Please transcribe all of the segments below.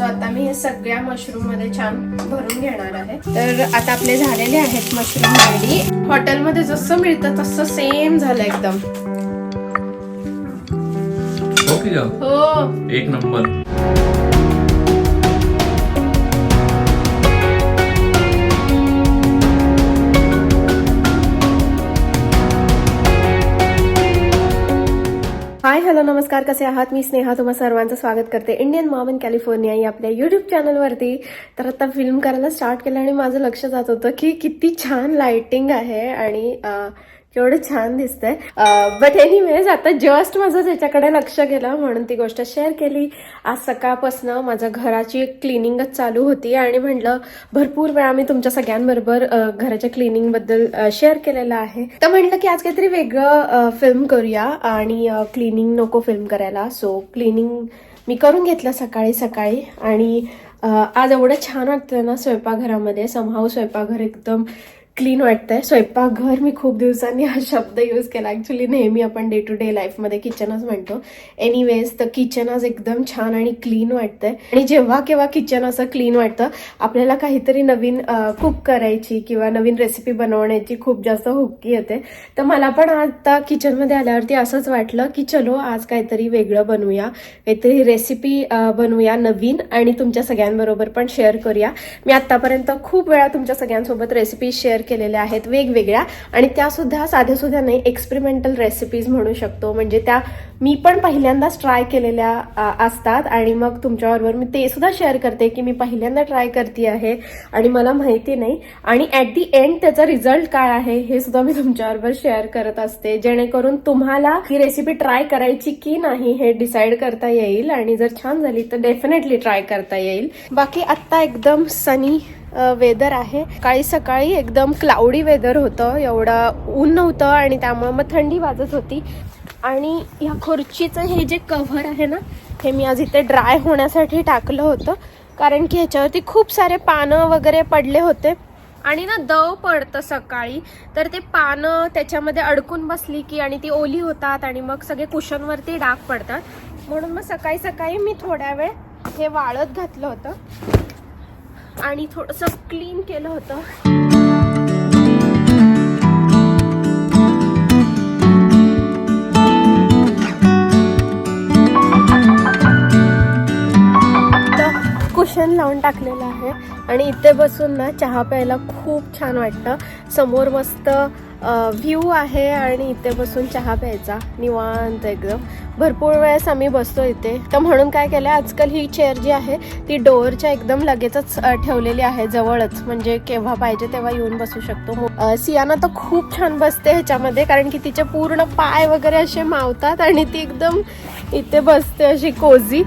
So आता मी हे सगळ्या मशरूममध्ये छान भरून घेणार आहे. तर आता आपले झालेले आहेत मशरूम रेडी हॉटेलमध्ये जसं मिळतं तसं सेम झालं एकदम. हो हो. एक नंबर हाय हॅलो नमस्कार. कसे आहात? मी स्नेहा. तुम्हा सर्वांचं स्वागत करते. इंडियन मॉम इन कॅलिफोर्निया या आपल्या युट्यूब चॅनलवरती तर आता फिल्म करायला स्टार्ट केलं आणि माझं लक्ष जात होतं की किती छान लाइटिंग आहे आणि केवढं छान दिसतंय. बट एनिवेज आता जस्ट माझं त्याच्याकडे लक्ष गेलं म्हणून ती गोष्ट शेअर केली. आज सकाळपासनं माझ्या घराची क्लिनिंगच चालू होती आणि म्हटलं भरपूर वेळा मी तुमच्या सगळ्यांबरोबर घराच्या क्लिनिंगबद्दल शेअर केलेलं आहे. तर म्हटलं की आज काहीतरी वेगळं फिल्म करूया आणि क्लिनिंग नको फिल्म करायला. सो क्लिनिंग मी करून घेतलं सकाळी सकाळी आणि आज एवढं छान वाटतं ना स्वयंपाकघरामध्ये. समहाव स्वयंपाकघर एकदम क्लीन वाटतंय. स्वयंपाकघर मी खूप दिवसांनी हा शब्द यूज केला. ॲक्च्युली नेहमी आपण डे टू डे लाईफमध्ये किचनच म्हणतो. एनिवेज तर किचन आज एकदम छान आणि क्लीन वाटतंय. आणि जेव्हा केव्हा किचन असं क्लीन वाटतं आपल्याला काहीतरी नवीन कुक करायची किंवा नवीन रेसिपी बनवण्याची खूप जास्त हुक्की येते. तर मला पण आता किचनमध्ये आल्यावरती असंच वाटलं की चलो आज काहीतरी वेगळं बनवूया. काहीतरी रेसिपी बनवूया नवीन आणि तुमच्या सगळ्यांबरोबर पण शेअर करूया. मी आत्तापर्यंत खूप वेळा तुमच्या सगळ्यांसोबत रेसिपी शेअर केलेल्या आहेत वेगवेगळ्या. आणि त्यासुद्धा साध्या सुद्धा नाही एक्सपेरिमेंटल रेसिपीज म्हणू शकतो. म्हणजे त्या मी पण पहिल्यांदाच ट्राय केलेल्या असतात. आणि मग तुमच्याबरोबर मी ते सुद्धा शेअर करते की मी पहिल्यांदा ट्राय करते आहे आणि मला माहिती नाही. आणि ॲट दी एंड त्याचा रिझल्ट काय आहे हे सुद्धा मी तुमच्याबरोबर शेअर करत असते. जेणेकरून तुम्हाला ही रेसिपी ट्राय करायची की नाही हे डिसाईड करता येईल. आणि जर छान झाली तर डेफिनेटली ट्राय करता येईल. बाकी आत्ता एकदम सनी वेदर आहे. काळी सकाळी एकदम क्लाउडी वेदर होतं. एवढं ऊन नव्हतं आणि त्यामुळे मग थंडी वाजत होती. आणि ह्या खुर्चीचं हे जे कव्हर आहे ना हे मी आज इथे ड्राय होण्यासाठी टाकलं होतं. कारण की ह्याच्यावरती खूप सारे पानं वगैरे पडले होते. आणि ना दव पडतं सकाळी. तर ते पानं त्याच्यामध्ये अडकून बसली की आणि ती ओली होतात आणि मग सगळे कुशनवरती डाग पडतात. म्हणून मग सकाळी सकाळी मी थोड्या वेळ हे वाळत घातलं होतं. आणि थोडंसं क्लीन केलं होतं. कुशन लावून टाकलेलं आहे. आणि इथे बसून ना चहा प्यायला खूप छान वाटतं. समोर मस्त व्ह्यू आहे आणि इथे बसून चहा प्यायचा निवांत एकदम. भरपूर वेळेस आम्ही बसतो इथे. तर म्हणून काय केलं आजकाल ही चेअर जी आहे ती डोअरच्या एकदम लगेचच ठेवलेली आहे जवळच. म्हणजे केव्हा पाहिजे तेव्हा येऊन बसू शकतो. सियाना तर खूप छान बसते ह्याच्यामध्ये कारण की तिचे पूर्ण पाय वगैरे असे मावतात आणि ती एकदम इथे बसते अशी कोझी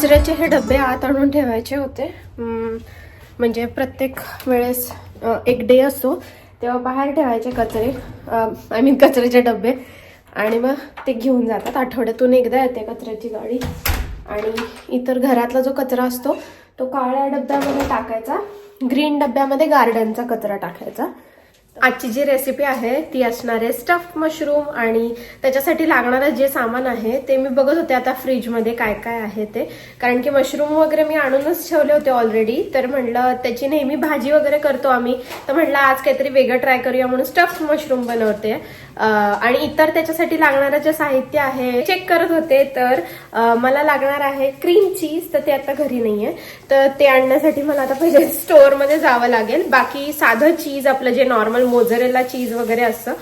कचऱ्याचे हे डबे आत आणून ठेवायचे होते. म्हणजे प्रत्येक वेळेस एक डे असतो तेव्हा बाहेर ठेवायचे कचरे आय मीन कचऱ्याचे डबे. आणि मग ते घेऊन जातात. आठवड्यातून एकदा येते कचऱ्याची गाडी. आणि इतर घरातला जो कचरा असतो तो काळ्या डब्यामध्ये टाकायचा. ग्रीन डब्यामध्ये गार्डनचा कचरा टाकायचा. आजची जी रेसिपी आहे ती असणार आहे स्टफ मशरूम आणि त्याच्यासाठी लागणारं जे सामान आहे ते मी बघत होते आता फ्रीजमध्ये काय काय आहे ते. कारण की मशरूम वगैरे मी आणूनच ठेवले होते ऑलरेडी तर म्हटलं त्याची नेहमी भाजी वगैरे करतो आम्ही. तर म्हटलं आज काहीतरी वेगळं ट्राय करूया म्हणून स्टफ मशरूम बनवते. आणि इतर त्याच्यासाठी लागणारं जे साहित्य आहे चेक करत होते तर मला लागणार आहे क्रीम चीज तर ते आता घरी नाहीये. तर ते आणण्यासाठी मला आता पहिले स्टोअरमध्ये जावं लागेल. बाकी साधं चीज आपलं जे नॉर्मल मोझरेला चीज वगैरे असतं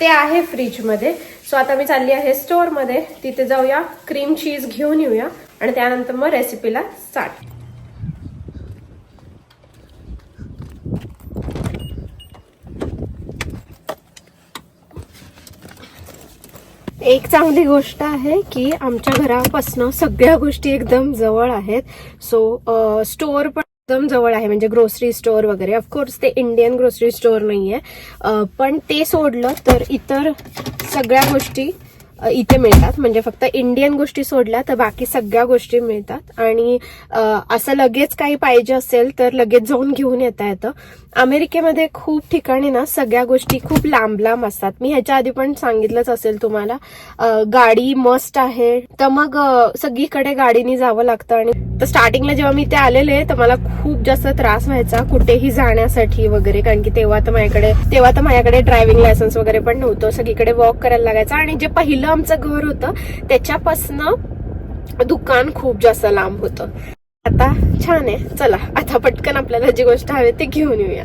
ते आहे फ्रीजमध्ये सो आता मी चालली आहे स्टोअरमध्ये तिथे जाऊया क्रीम चीज घेऊन येऊया. आणि त्यानंतर मग रेसिपीला स्टार्ट एक चांगली गोष्ट आहे की आमच्या घरापासनं सगळ्या गोष्टी एकदम जवळ आहेत. सो स्टोअर पण एकदम जवळ आहे म्हणजे ग्रोसरी स्टोअर वगैरे. ऑफकोर्स ते इंडियन ग्रोसरी स्टोअर नाहीये. पण ते सोडलं तर इतर सगळ्या गोष्टी इथे मिळतात. म्हणजे फक्त इंडियन गोष्टी सोडल्या तर बाकी सगळ्या गोष्टी मिळतात. आणि असं लगेच काही पाहिजे असेल तर लगेच जाऊन घेऊन येता येतं. अमेरिकेमध्ये खूप ठिकाणी ना सगळ्या गोष्टी खूप लांब लांब असतात. मी ह्याच्या आधी पण सांगितलंच असेल तुम्हाला. गाडी मस्ट आहे. तर मग सगळीकडे गाडीने जावं लागतं आणि तर स्टार्टिंगला जेव्हा मी ते आलेले तर मला खूप जास्त त्रास व्हायचा कुठेही जाण्यासाठी वगैरे. कारण की तेव्हा तर माझ्याकडे तेव्हा तर माझ्याकडे ड्रायव्हिंग लायसन्स वगैरे पण नव्हतं. सगळीकडे वॉक करायला लागायचं. आणि जे पहिलं आमचं घर होतं त्याच्यापासनं दुकान खूप जास्त लांब होतं. आता छान आहे. चला आता पटकन आपल्याला जी गोष्ट हवी ती घेऊन येऊया.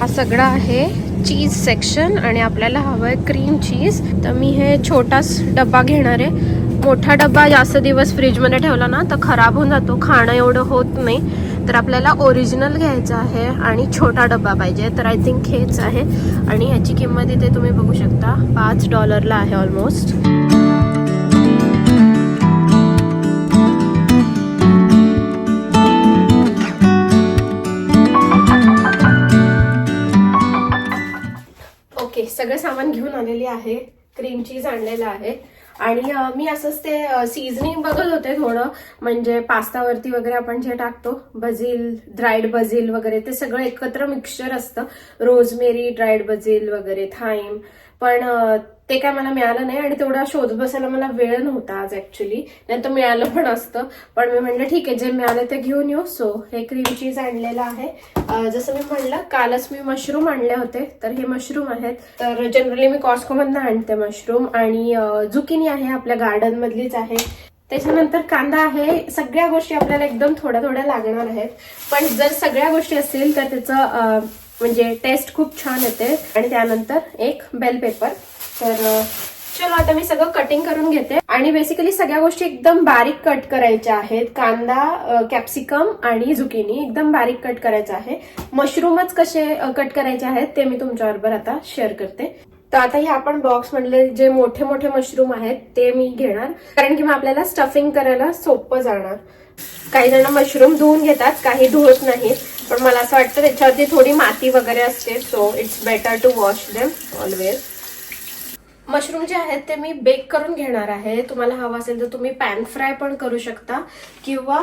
हा सगळा आहे चीज सेक्शन आणि आपल्याला हवं आहे क्रीम चीज तर मी हे छोटाच डब्बा घेणार आहे. मोठा डब्बा जास्त दिवस फ्रीजमध्ये ठेवला ना तर खराब होऊन जातो. खाणं एवढं होत नाही. तर आपल्याला ओरिजिनल घ्यायचं आहे आणि छोटा डब्बा पाहिजे. तर आय थिंक हेच आहे. आणि ह्याची किंमत इथे तुम्ही बघू शकता. पाच डॉलरला आहे ऑलमोस्ट ओके सगळं सामान घेऊन आलेली आहे. क्रीम चीज आणलेलं आहे. आणि मी असंच ते सीझनिंग बघत होते थोडं. म्हणजे पास्तावरती वगैरे आपण जे टाकतो बझिल ड्राईड बझिल वगैरे ते सगळं एकत्र मिक्सचर असतं. रोजमेरी ड्राईड बझिल वगैरे थाईम पण ते काय मला मिळालं नाही आणि तेवढा शोध बसायला मला वेळ नव्हता आज ऍक्च्युली नाही तर मिळालं पण असतं. पण मी म्हणलं ठीक आहे जे मिळालं ते घेऊन येऊ. सो हे क्रीम चीज आणलेलं आहे. जसं मी म्हणलं कालच मी मशरूम आणले होते. तर हे मशरूम आहेत. तर जनरली मी कॉस्कोमधनं आणते मशरूम आणि जुकिनी आहे आपल्या गार्डन मधलीच आहे. त्याच्यानंतर कांदा आहे. सगळ्या गोष्टी आपल्याला एकदम थोड्या थोड्या लागणार आहेत. पण जर सगळ्या गोष्टी असतील तर त्याचं म्हणजे टेस्ट खूप छान येते. आणि त्यानंतर एक बेल पेपर तर चलो आता मी सगळं कटिंग करून घेते. आणि बेसिकली सगळ्या गोष्टी एकदम बारीक कट करायच्या आहेत. कांदा कॅप्सिकम आणि झुकिनी एकदम बारीक कट करायचं आहे. मशरूमच कसे कट करायचे आहेत ते मी तुमच्याबरोबर आता शेअर करते. तर आता हे आपण बॉक्स मधले जे मोठे मोठे मशरूम आहेत ते मी घेणार. कारण की मग आपल्याला स्टफिंग करायला सोपं जाणार. काही जण मशरूम धुवून घेतात काही धुवत नाहीत. पण मला असं वाटतं त्याच्यावरती थोडी माती वगैरे असते so it's better to wash them always mushroom जे आहेत ते मी बेक करून घेणार आहे. तुम्हाला हवं असेल तर तुम्ही पॅन फ्राय पण करू शकता. किंवा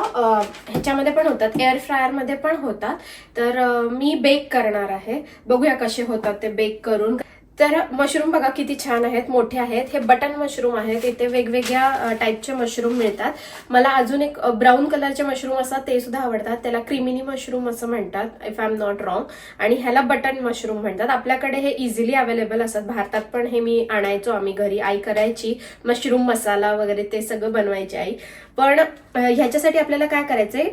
ह्याच्यामध्ये पण होतात. एअर फ्रायरमध्ये पण होतात. तर मी बेक करणार आहे. बघूया कसे होतात ते बेक करून. तर मशरूम बघा किती छान आहेत मोठे आहेत. हे बटन मशरूम आहेत. इथे वेगवेगळ्या टाईपचे मशरूम मिळतात. मला अजून एक ब्राऊन कलरचे मशरूम असतात ते सुद्धा आवडतात. त्याला क्रिमिनी मशरूम असं म्हणतात if I am not wrong आणि ह्याला बटन मशरूम म्हणतात. आपल्याकडे हे इझिली अवेलेबल असतात. भारतात पण हे मी आणायचो आम्ही घरी. आई करायची. मशरूम मसाला वगैरे ते सगळं बनवायची आई. पण ह्याच्यासाठी आपल्याला काय करायचंय?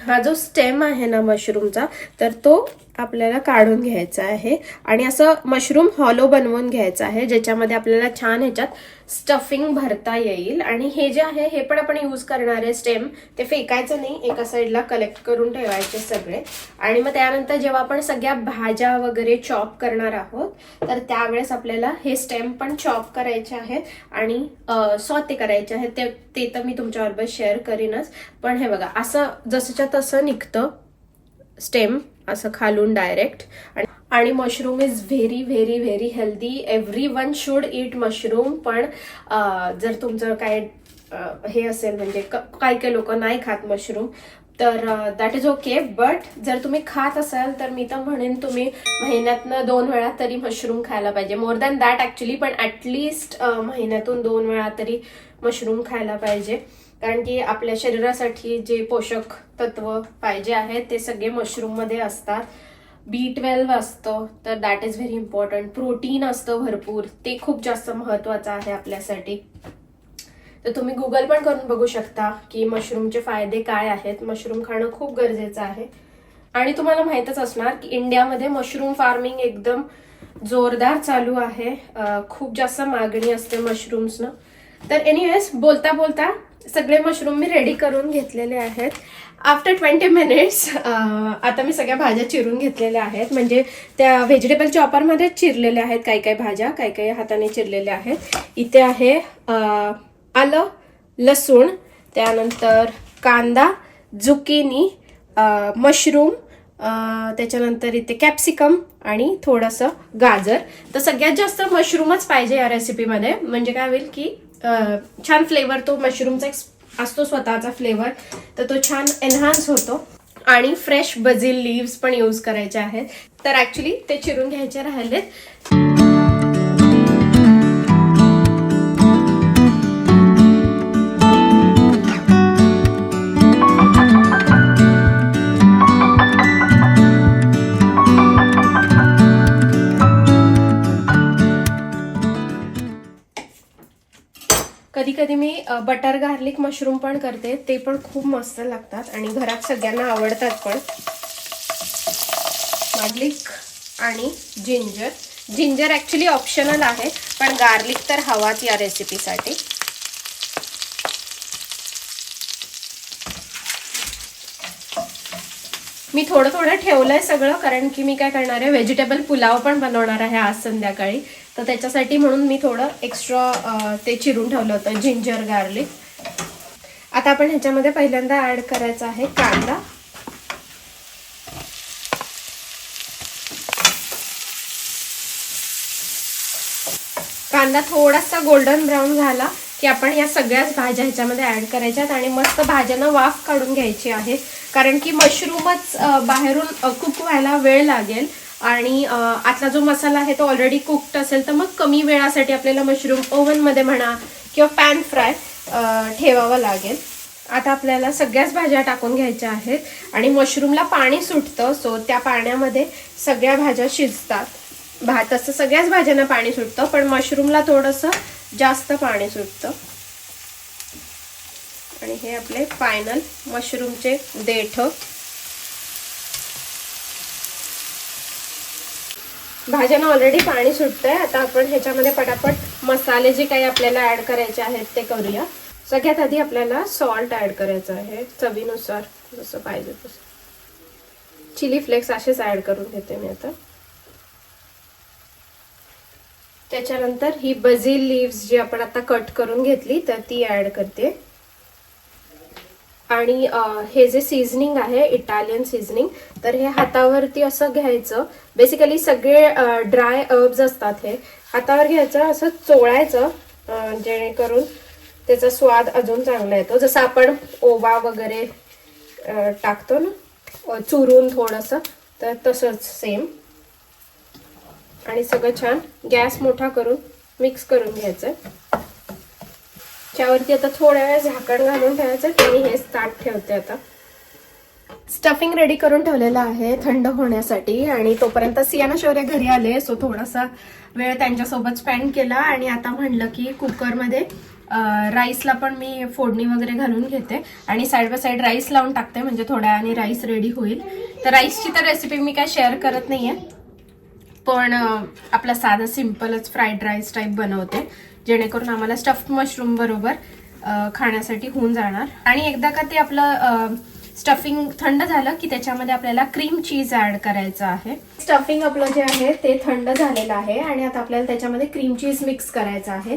हा जो स्टेम आहे ना मशरूमचा तर तो आपल्याला काढून घ्यायचं आहे. आणि असं मशरूम हॉलो बनवून घ्यायचं आहे ज्याच्यामध्ये आपल्याला छान ह्याच्यात स्टफिंग भरता येईल. आणि हे जे आहे हे पण आपण यूज करणार आहे स्टेम ते फेकायचं नाही एका साईडला कलेक्ट करून ठेवायचे सगळे. आणि मग त्यानंतर जेव्हा आपण सगळ्या भाज्या वगैरे चॉप करणार आहोत तर त्यावेळेस आपल्याला हे स्टेम पण चॉप करायचे आहेत आणि सॉते करायचे आहेत ते ते तर मी तुमच्याबरोबर शेअर करीनच. पण हे बघा असं जसंच्या तसं निघतं स्टेम असं खालून डायरेक्ट आणि mushroom is very very very healthy every one should eat mushroom पण जर तुमचं काय हे असेल म्हणजे काही काही लोक नाही खात मशरूम तर दॅट इज ओके बट जर तुम्ही खात असाल तर मी तर म्हणेन तुम्ही महिन्यातनं दोन वेळा तरी मशरूम खायला पाहिजे. मोर दॅन दॅट ॲक्च्युली पण ॲटलीस्ट महिन्यातून दोन वेळा तरी मशरूम खायला पाहिजे. कारण की आपल्या शरीरासाठी जे पोषक तत्व पाहिजे आहेत ते सगळे मशरूममध्ये असतात. बी ट्वेल्व असतं तर that is very important protein असतं भरपूर ते खूप जास्त महत्वाचं आहे आपल्यासाठी. तर तुम्ही गुगल पण करून बघू शकता की मशरूमचे फायदे काय आहेत. मशरूम खाणं खूप गरजेचं आहे. आणि तुम्हाला माहीतच असणार की इंडियामध्ये मशरूम फार्मिंग एकदम जोरदार चालू आहे. खूप जास्त मागणी असते मशरूम्सनं तर एनिवेज बोलता बोलता सगळे मशरूम मी रेडी करून घेतलेले आहेत. आफ्टर ट्वेंटी मिनिट्स आता मी सगळ्या भाज्या चिरून घेतलेल्या आहेत. म्हणजे त्या व्हेजिटेबल चॉपरमध्ये चिरलेल्या आहेत काही काही भाज्या काही काही हाताने चिरलेल्या आहेत. इथे आहे आलं लसूण त्यानंतर कांदा जुकिनी मशरूम त्याच्यानंतर इथे कॅप्सिकम आणि थोडंसं गाजर. तर सगळ्यात जास्त मशरूमच पाहिजे या रेसिपीमध्ये म्हणजे काय होईल की छान फ्लेवर तो मशरूमचा एक असतो स्वतःचा फ्लेवर तर तो छान एन्हान्स होतो. आणि फ्रेश बझिल लिव्स पण यूज करायचे आहेत. तर ऍक्च्युली ते चिरून घ्यायचे राहिलेत. कधी मी बटर गार्लिक मशरूम पण करते. ते पण खूप मस्त लागतात आणि घरात सगळ्यांना आवडतात पण. गार्लिक आणि जिंजर. जिंजर ॲक्च्युली ऑप्शनल आहे पण गार्लिक तर हवाच या रेसिपीसाठी मी थोडं थोडं ठेवलंय सगळं कारण की मी काय करणार आहे व्हेजिटेबल पुलाव पण बनवणार आहे आज संध्याकाळी. तर त्याच्यासाठी म्हणून मी थोडं एक्स्ट्रा ते चिरून ठेवलं होतं जिंजर गार्लिक आता आपण ह्याच्यामध्ये पहिल्यांदा ऍड करायचा आहे कांदा. कांदा थोडासा गोल्डन ब्राऊन झाला की आपण या सगळ्याच भाज्या ह्याच्यामध्ये ऍड करायच्यात आणि मस्त भाज्यांना वाफ काढून घ्यायची आहे. कारण की मशरूमच बाहेरून कुक व्हायला वेळ लागेल. आणि आतला जो मसाला आहे तो ऑलरेडी कुक्ड असेल तर मग कमी वेळासाठी आपल्याला मशरूम ओव्हनमध्ये म्हणा किंवा पॅन फ्राय ठेवावं लागेल. आता आपल्याला सगळ्याच भाज्या टाकून घ्यायच्या आहेत आणि मशरूमला पाणी सुटतं सो त्या पाण्यामध्ये सगळ्या भाज्या शिजतात. भात तसं सगळ्याच भाज्यांना पाणी सुटतं पण मशरूमला थोडंसं जास्त पाणी सुटतं. आणि हे आपले फायनल मशरूमचे देठ. भाज्यांना ऑलरेडी पाणी सुटतंय. आता आपण ह्याच्यामध्ये पटापट मसाले जे काही आपल्याला ऍड करायचे आहेत ते करूया. सगळ्यात आधी आपल्याला सॉल्ट ऍड करायचं आहे चवीनुसार जसं पाहिजे तसं. चिली फ्लेक्स असेच ऍड करून घेते मी आता. त्याच्यानंतर ही बझील लिव्स जी आपण आता कट करून घेतली तर ती ऍड करते. आणि हे जे सीझनिंग आहे इटालियन सीझनिंग तर हे हातावरती असं घ्यायचं. बेसिकली सगळे ड्राय अर्ब्स असतात हे. हातावर घ्यायचं असं चोळायचं जेणेकरून त्याचा स्वाद अजून चांगला येतो. जसं आपण ओवा वगैरे टाकतो ना चुरून थोडंसं तर तसंच सेम आणि सगळं छान गॅस मोठा करून मिक्स करून घ्यायचं. त्यावरती आता थोड्या वेळ झाकण घालून ठेवायचं आणि हे ताट ठेवते आता. स्टफिंग रेडी करून ठेवलेलं आहे थंड होण्यासाठी आणि तोपर्यंत सियाना शौर्य घरी आले सो थोडासा वेळ त्यांच्यासोबत स्पेंड केला आणि आता म्हणलं की कुकरमध्ये राईसला पण मी फोडणी वगैरे घालून घेते आणि साईड बाय साईड राईस लावून टाकते म्हणजे थोड्या आणि राईस रेडी होईल. तर राईसची तर रेसिपी मी काय शेअर करत नाहीये पण आपला साधा सिम्पलच फ्राईड राईस टाईप बनवते. जेणेकरून आम्हाला स्टफ्ड मशरूम बरोबर खाण्यासाठी होऊन जाणार. आणि एकदा का ते आपलं स्टफिंग थंड झालं की त्याच्यामध्ये आपल्याला क्रीम चीज ऍड करायचं आहे. स्टफिंग आपलं जे आहे ते थंड झालेलं आहे आणि आता आपल्याला त्याच्यामध्ये क्रीम चीज मिक्स करायचं आहे.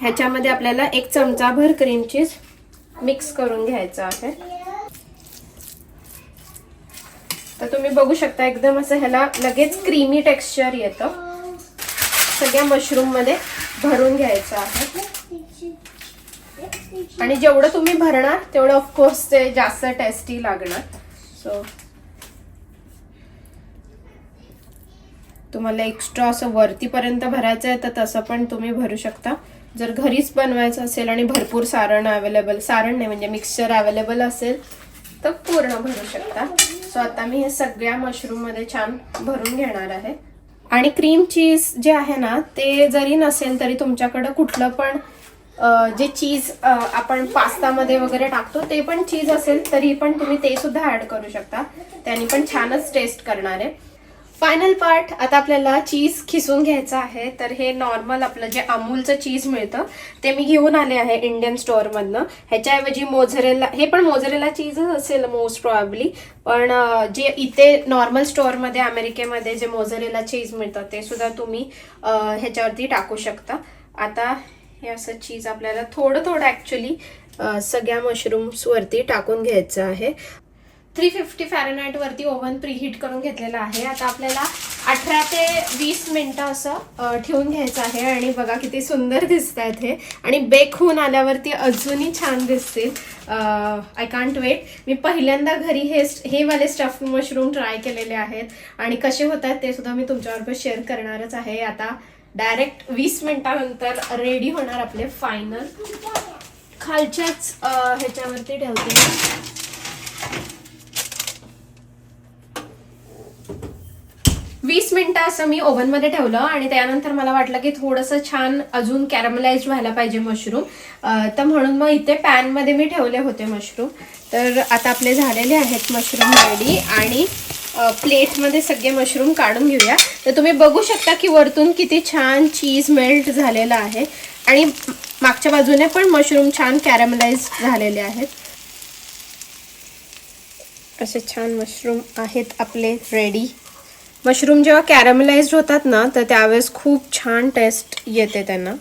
ह्याच्यामध्ये आपल्याला एक चमचाभर क्रीम चीज मिक्स करून घ्यायचं आहे. तर तुम्ही बघू शकता एकदम असं ह्याला लगेच क्रीमी टेक्स्चर येतं. सगळ्या मशरूममध्ये. भरून घ्यायचं आहे. आणि जेवढं तुम्ही भरणार तेवढं ऑफकोर्स ते जास्त टेस्टी लागणार. सो तुम्हाला एक्स्ट्रा असं वरतीपर्यंत भरायचं आहे तर तसं पण तुम्ही भरू शकता. जर घरीच बनवायचं असेल आणि भरपूर सारण अवेलेबल सारण नाही म्हणजे मिक्सचर अवेलेबल असेल तर पूर्ण भरू शकता. सो आता मी हे सगळ्या मशरूममध्ये छान भरून घेणार आहे. आणि क्रीम चीज जे आहे ना ते जरी नसेल तरी तुमच्याकडं कुठलं पण जे चीज आपण पास्तामध्ये वगैरे टाकतो ते पण चीज असेल तरी पण तुम्ही ते सुद्धा ऍड करू शकता. त्यांनी पण छानच टेस्ट करणार आहे. फायनल पार्ट आता आपल्याला चीज खिसून घ्यायचं आहे. तर हे नॉर्मल आपलं जे अमूलचं चीज मिळतं ते मी घेऊन आले आहे इंडियन स्टोअरमधनं ह्याच्याऐवजी मोझरेला हे पण मोझरेला चीजच असेल मोस्ट प्रॉब्ली पण जे इथे नॉर्मल स्टोअरमध्ये अमेरिकेमध्ये जे मोझरेला चीज मिळतं ते सुद्धा तुम्ही ह्याच्यावरती टाकू शकता. आता हे असं चीज आपल्याला थोडं थोडं ॲक्च्युली सगळ्या मशरूम्सवरती टाकून घ्यायचं आहे. थ्री फिफ्टी फॅरेनाईट वरती ओव्हन प्रीहीट करून घेतलेला आहे. आता आपल्याला अठरा ते वीस मिनिटं असं ठेवून घ्यायचं आहे आणि बघा किती सुंदर दिसत आहेत हे. आणि बेक होऊन आल्यावरती अजूनही छान दिसतील. आय कांट वेट मी पहिल्यांदा घरी हे हे वाले स्टफ मशरूम ट्राय केलेले आहेत. आणि कसे होत आहेत ते सुद्धा मी तुमच्याबरोबर शेअर करणारच आहे. आता डायरेक्ट वीस मिनिटानंतर रेडी होणार आपले फायनल खालच्याच ह्याच्यावरती ठेवते मी. वीस मिनिटं असं मी ओव्हनमध्ये ठेवलं आणि त्यानंतर मला वाटलं की थोडंसं छान अजून कॅरमलाइज व्हायला पाहिजे मशरूम. तर म्हणून मग इथे पॅनमध्ये मी ठेवले होते मशरूम. तर आता आपले झालेले आहेत मशरूम रेडी आणि प्लेटमध्ये सगळे मशरूम काढून घेऊया. तर तुम्ही बघू शकता की वरतून किती छान चीज मेल्ट झालेलं आहे. आणि मागच्या बाजूने पण मशरूम छान कॅरमलाइज झालेले आहेत. असे छान मशरूम आहेत आपले रेडी मशरूम जेव्हा कॅरमलाइज होतात ना तर त्यावेळेस खूप छान टेस्ट येते त्यांना.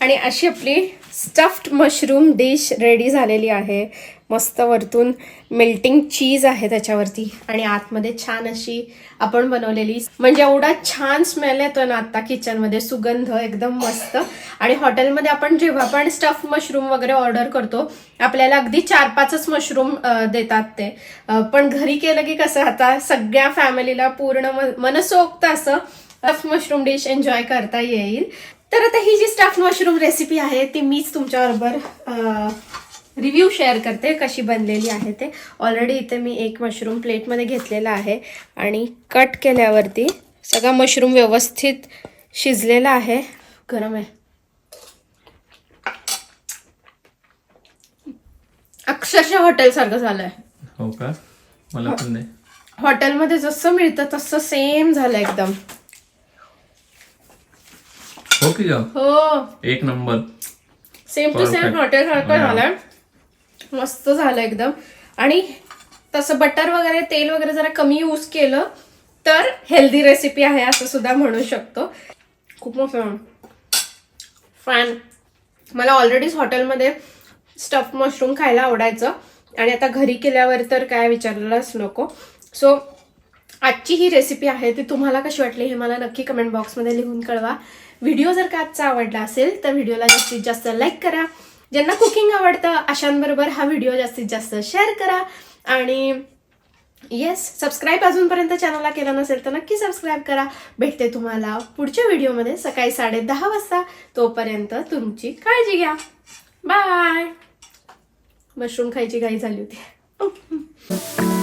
आणि अशी आपली स्टफ्ड मशरूम डिश रेडी झालेली आहे. मस्त वरतून मेल्टिंग चीज आहे त्याच्यावरती. आणि आतमध्ये छान अशी आपण बनवलेली म्हणजे एवढा छान स्मेल येतो ना आता किचनमध्ये सुगंध एकदम मस्त. आणि हॉटेलमध्ये आपण जेव्हा पण स्टफ मशरूम वगैरे ऑर्डर करतो आपल्याला अगदी चार पाचच मशरूम देतात ते. पण घरी केलं की कसं आता सगळ्या फॅमिलीला पूर्ण मनसोक्त असं स्टफ मशरूम डिश एन्जॉय करता येईल. तर आता ही जी स्टफ मशरूम रेसिपी आहे ती मीच तुमच्याबरोबर रिव्ह्यू शेअर करते कशी बनलेली आहे ते. ऑलरेडी इथे मी एक मशरूम प्लेटमध्ये घेतलेला आहे आणि कट केल्यावरती सगळा मशरूम व्यवस्थित शिजलेला आहे. गरम आहे. अक्षरशः हॉटेलसारखं झालंय. हो का? मला पण हॉटेलमध्ये जसं मिळतं तसं सेम झालं एकदम. हो की हो. एक number. Same to same. Hotel सारखं. झालंय. मस्त झालं एकदम. आणि तसं बटर वगैरे तेल वगैरे जरा कमी यूज केलं तर हेल्दी रेसिपी आहे असं सुद्धा म्हणू शकतो. खूप मस्त फॅन मला ऑलरेडीच हॉटेलमध्ये स्टफ मशरूम खायला आवडायचं. आणि आता घरी केल्यावर तर काय विचारलाच नको. सो आजची ही रेसिपी आहे ती तुम्हाला कशी वाटली हे मला नक्की कमेंट बॉक्समध्ये लिहून कळवा. व्हिडिओ जर का आजचा आवडला असेल तर व्हिडिओला जास्तीत जास्त लाईक करा. ज्यांना कुकिंग आवडतं अशांबरोबर हा व्हिडिओ जास्तीत जास्त शेअर करा. आणि येस सबस्क्राईब अजूनपर्यंत चॅनलला केलं नसेल तर नक्की सबस्क्राईब करा. भेटते तुम्हाला पुढच्या व्हिडिओमध्ये सकाळी साडे दहा वाजता. तोपर्यंत तुमची काळजी घ्या. बाय मशरूम खायची घाई झाली होती. Oh.